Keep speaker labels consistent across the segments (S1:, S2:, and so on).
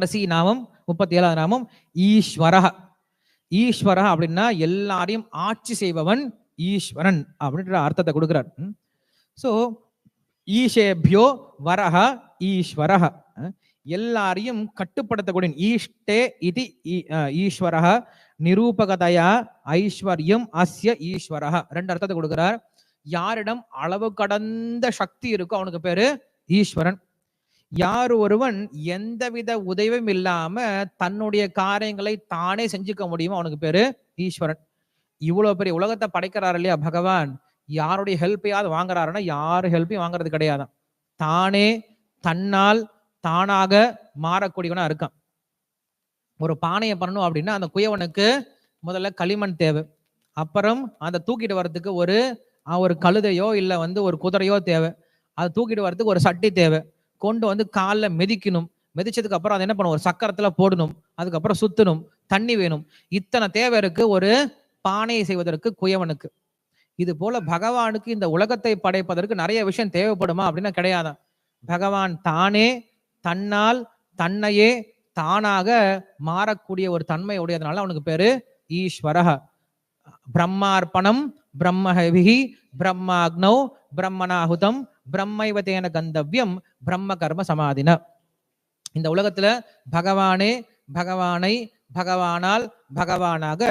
S1: கடைசி நாமம் முப்பத்தி ஏழாவது நாமம் ஈஸ்வரக ஈஸ்வரக அப்படின்னா எல்லாரையும் ஆட்சி செய்பவன் ஈஸ்வரன் அப்படின்ற அர்த்தத்தை கொடுக்குறார். ஸோ ஈஷேபியோ வரக ஈஸ்வரக எல்லாரையும் கட்டுப்படுத்தக்கூடிய ஈஷ்டே இது ஈஸ்வரக நிரூபகதையா ஐஸ்வர்யம் அஸ்ய ஈஸ்வரக ரெண்டு அர்த்தத்தை கொடுக்குறார். யாரிடம் அளவு கடந்த சக்தி இருக்கோ அவனுக்கு பேரு ஈஸ்வரன். யார் ஒருவன் எந்தவித உதவியும் இல்லாம தன்னுடைய காரியங்களை தானே செஞ்சுக்க முடியுமோ அவனுக்கு பேரு ஈஸ்வரன். இவ்வளவு பெரிய உலகத்தை படைக்கிறார் இல்லையா பகவான்? யாருடைய ஹெல்ப்பையாவது வாங்குறாருன்னா யாரு ஹெல்ப்பையும் வாங்குறது கிடையாதான். தானே தன்னால் தானாக மாறக்கூடியவனா இருக்கான். ஒரு பானையை பண்ணணும் அப்படின்னா அந்த குயவனுக்கு முதல்ல களிமண் தேவை. அப்புறம் அதை தூக்கிட்டு வர்றதுக்கு ஒரு ஒரு கழுதையோ இல்லை வந்து ஒரு குதிரையோ தேவை. அதை தூக்கிட்டு வர்றதுக்கு ஒரு சட்டி தேவை. கொண்டு வந்து காலில் மிதிக்கணும். மிதிச்சதுக்கு அப்புறம் அதை என்ன பண்ணும்? ஒரு சக்கரத்துல போடணும். அதுக்கப்புறம் சுத்தணும். தண்ணி வேணும். இத்தனை தேவை இருக்கு. ஒரு பானையை செய்வதற்கு குயவனுக்கு. இது போல பகவானுக்கு இந்த உலகத்தை படைப்பதற்கு நிறைய விஷயம் தேவைப்படுமா? அப்படின்னா கிடையாதான் பகவான் தானே தன்னால் தன்னையே தானாக மாறக்கூடிய ஒரு தன்மை உடையதுனால அவனுக்கு பேரு ஈஸ்வரக பிரம்மார்ப்பணம் பிரம்மஹவிகி பிரம்மாக்னௌ பிரம்மனாகுதம் பிரம்மைவதேன கந்தவ்யம் பிரம்ம கர்ம சமாதின. இந்த உலகத்துல பகவானே பகவானை பகவானால் பகவானாக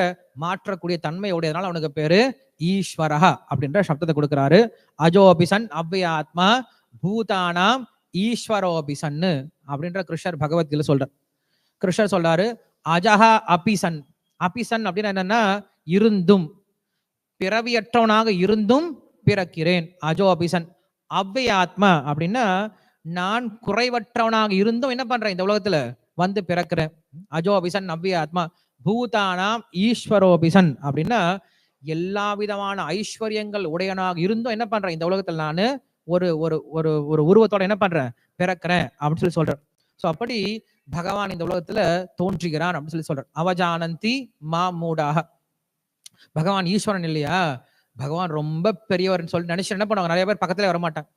S1: மாற்றக்கூடிய தன்மை உடையதுனால அவனுக்கு பேரு ஈஸ்வரஹா அப்படின்ற சப்தத்தை கொடுக்கிறாரு. அஜோபிசன் அவ்வியாத்மா பூதானாம் ஈஸ்வரோபிசன்னு அப்படின்ற கிருஷ்ணர் பகவத்கீதை சொல்றார். கிருஷ்ணர் சொல்றாரு அஜஹா அபிசன். அபிசன் அப்படின்னா என்னன்னா இருந்தும் பிறவியற்றவனாக இருந்தும் பிறக்கிறேன். அஜோ அபிசன் அவ்வியாத்மா அப்படின்னா நான் குறைவற்றவனாக இருந்தும் என்ன பண்றேன் இந்த உலகத்துல? வந்து பிறக்கிறேன். அஜோ அபிசன் அவ்வியாத்மா. பூதானாம் ஈஸ்வரோபிசன் அப்படின்னா எல்லா விதமான ஐஸ்வர்யங்கள் உடையனாக இருந்தும் என்ன பண்றேன் இந்த உலகத்துல நான் ஒரு ஒரு ஒரு ஒரு உருவத்தோட என்ன பண்றேன்? பிறக்கிறேன் அப்படின்னு சொல்லி சொல்றேன் ஸோ அப்படி பகவான் இந்த உலகத்துல தோன்றுகிறான் அப்படின்னு சொல்லி சொல்றார். அவஜானந்தி மா மூடாக பகவான் ஈஸ்வரன் இல்லையா? பகவான் ரொம்ப பெரியவர்னு சொல்லி நினைச்சு என்ன பண்ணுவாங்க? நிறைய பேர் பக்கத்துல வரமாட்டாங்க.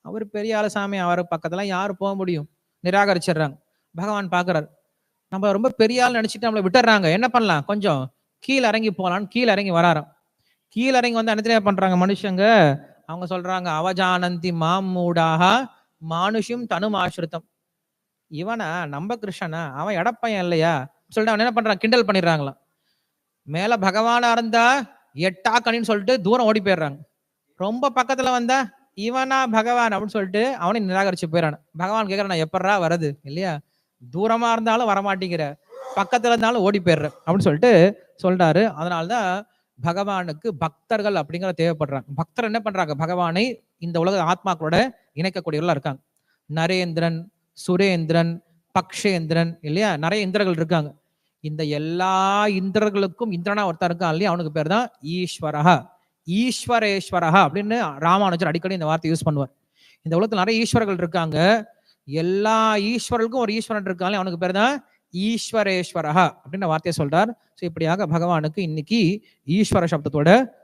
S1: அவர் பெரிய ஆளு சாமி அவர் பக்கத்துல யாரும் போக முடியும்? நிராகரிச்சிடுறாங்க. பகவான் பாக்குறாரு. நம்ம ரொம்ப பெரிய ஆள் நினைச்சிட்டு நம்மளை விட்டுறாங்க. என்ன பண்ணலாம்? கொஞ்சம் கீழே இறங்கி போகலான்னு கீழே இறங்கி வராராம். கீழே இறங்கி வந்து என்ன பண்றாங்க மனுஷங்க? அவங்க சொல்றாங்க அவஜானந்தி மாமூடாக மானுஷும் தனும் ஆசிரித்தம் இவனா நம்ம கிருஷ்ணனா? அவன் எடப்பையன் இல்லையா? சொல்லிட்டு அவன் என்ன பண்றான்? கிண்டல் பண்ணிடுறாங்களாம். மேல பகவானா இருந்தா எட்டா கணின்னு சொல்லிட்டு தூரம் ஓடி போயிடுறாங்க. ரொம்ப பக்கத்துல வந்தா இவனா பகவான் அப்படின்னு சொல்லிட்டு அவனை நிராகரிச்சு போயிடறான். பகவான் கேக்குறான் எப்படா வருது? இல்லையா? தூரமா இருந்தாலும் வரமாட்டேங்கிற. பக்கத்துல இருந்தாலும் ஓடி போயிடுற. அப்படின்னு சொல்லிட்டு சொல்றாரு. அதனாலதான் பகவானுக்கு பக்தர்கள் அப்படிங்கிற தேவைப்படுறாங்க. பக்தர் என்ன பண்றாங்க? பகவானை இந்த உலக ஆத்மாக்களோட இணைக்கக்கூடியவர்களா இருக்காங்க. நரேந்திரன் சுரேந்திரன் பக்ஷேந்திரன் இல்லையா? நிறைய இந்திரர்கள் இருக்காங்க. இந்த எல்லா இந்திரர்களுக்கும் இந்திரனா ஒருத்தர் இருக்கான் இல்லையா? அவனுக்கு பேர் தான் ஈஸ்வரஹா. ஈஸ்வரேஸ்வரஹா அப்படின்னு ராமானுஜர் அடிக்கடி இந்த வார்த்தை யூஸ் பண்ணுவார். இந்த உலகத்தில் நிறைய ஈஸ்வரர்கள் இருக்காங்க. எல்லா ஈஸ்வரர்களுக்கும் ஒரு ஈஸ்வரன் இருக்காங்க அவனுக்கு பேர் தான் ஈஸ்வரேஸ்வரஹா அப்படின்ற வார்த்தையை சொல்றார். ஸோ இப்படியாக பகவானுக்கு இன்னைக்கு ஈஸ்வர சப்தத்தோட